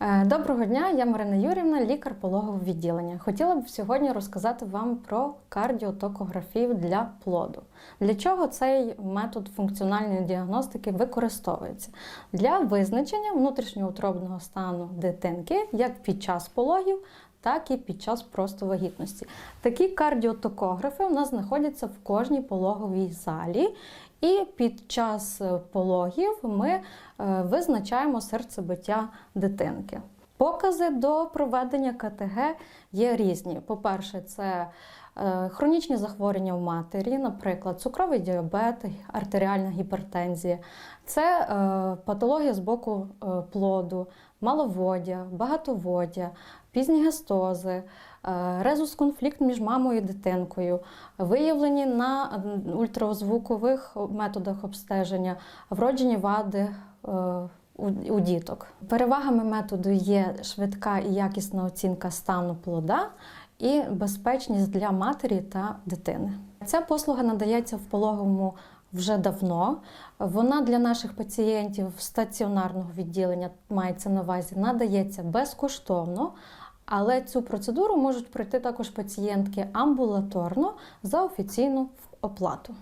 Е, Доброго дня, я Марина Юрівна, лікар пологового відділення. Хотіла б сьогодні розказати вам про кардіотокографію для плоду. Для чого цей метод функціональної діагностики використовується? Для визначення внутрішньоутробного стану дитинки як під час пологів, так і під час просто вагітності. Такі кардіотокографи у нас знаходяться в кожній пологовій залі. І під час е, пологів ми е, визначаємо серцебиття дитинки. Покази до проведення КТГ є різні. По-перше, це е, хронічні захворювання в матері, наприклад, цукровий діабет, артеріальна гіпертензія, це е, патологія з боку е, плоду, маловоддя, багатоводдя, пізні гестози, резус-конфлікт між мамою і дитинкою, виявлені на ультразвукових методах обстеження, вроджені вади. У діток. Перевагами методу є швидка і якісна оцінка стану плода і безпечність для матері та дитини. Ця послуга надається в пологовому вже давно. Вона для наших пацієнтів стаціонарного відділення мається на увазі, надається безкоштовно. Але цю процедуру можуть пройти також пацієнтки амбулаторно за офіційну оплату.